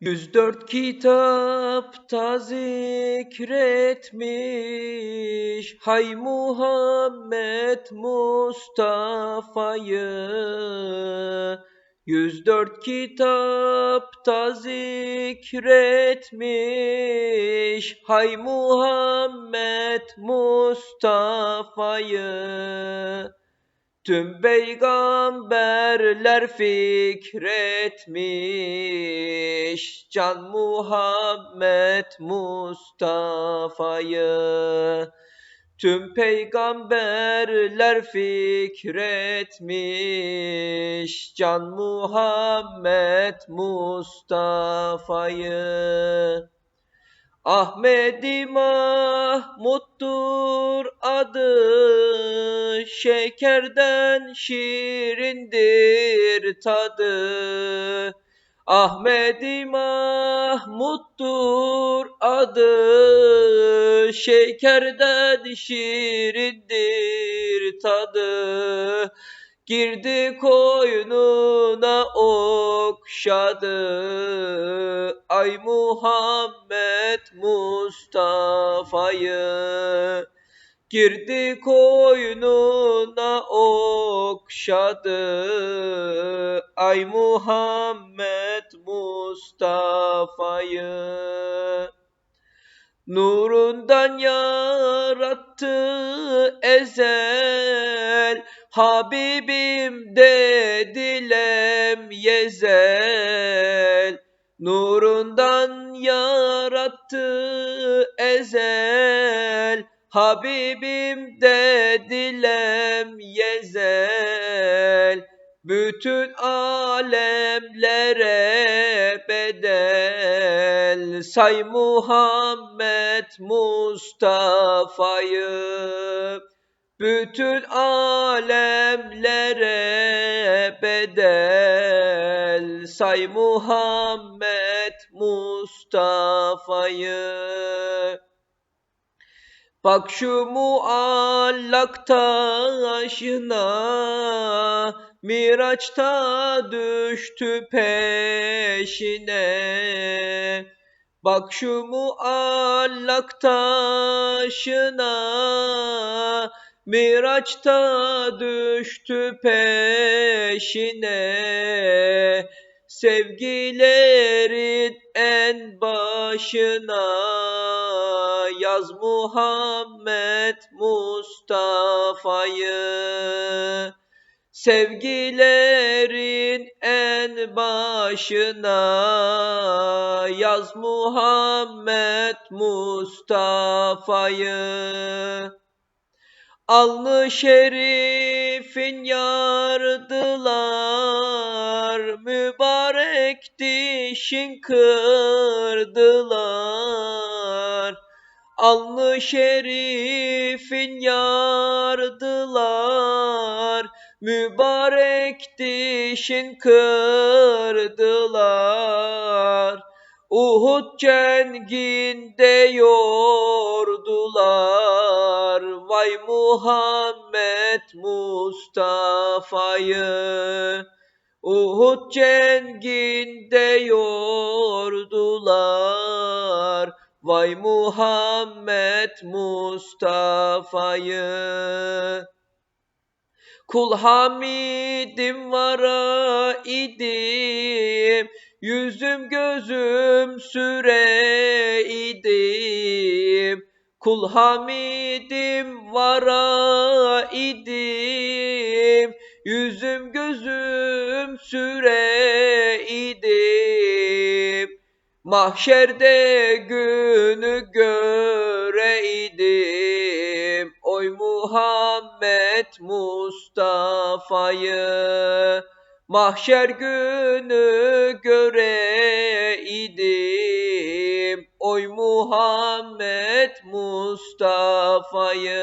104 kitapta zikretmiş Hay Muhammed Mustafa'yı. 104 kitapta zikretmiş Hay Muhammed Mustafa'yı Tüm peygamberler fikretmiş. Can Muhammed Mustafa'yı. Tüm peygamberler fikretmiş. Can Muhammed Mustafa'yı Ahmedi Mahmud'dur adı, şekerden şirindir tadı. Ahmedi Mahmud'dur adı, şekerden şirindir tadı. Girdi koynuna okşadı. Ay Muhammed Mustafa'yı. Girdi koynuna okşadı. Ay Muhammed Mustafa'yı. Nurundan yarattı ezel Habibim dedilem yezel Nurundan yarattı ezel. Habibim dedilem yezel bütün alemlere bedel. Say Muhammed Mustafa'yı bütün alemlere bedel. Say Muhammed Mustafa'yı. Bak şu muallak taşına Miraç'ta düştü peşine. Bak şu muallak taşına Miraç'ta düştü peşine. Sevgilerin en başına. Yaz Muhammed Mustafa'yı. Sevgilerin en başına. Yaz Muhammed Mustafa'yı Alnı şerifin yardılar, mübarek dişin kırdılar. Alnı şerifin yardılar, mübarek dişin kırdılar. Uhud cenginde yordular Vay Muhammed Mustafa'yı. Uhud cenginde yordular. Vay Muhammed Mustafa'yı. Kul hamidim vara idim Yüzüm gözüm süre idim Kul hamidim vara idim Yüzüm gözüm süre idim. Mahşerde günü göreydim Oy Muhammed Mustafa'yı. Mahşer günü göreydim Oy Muhammed Mustafa'yı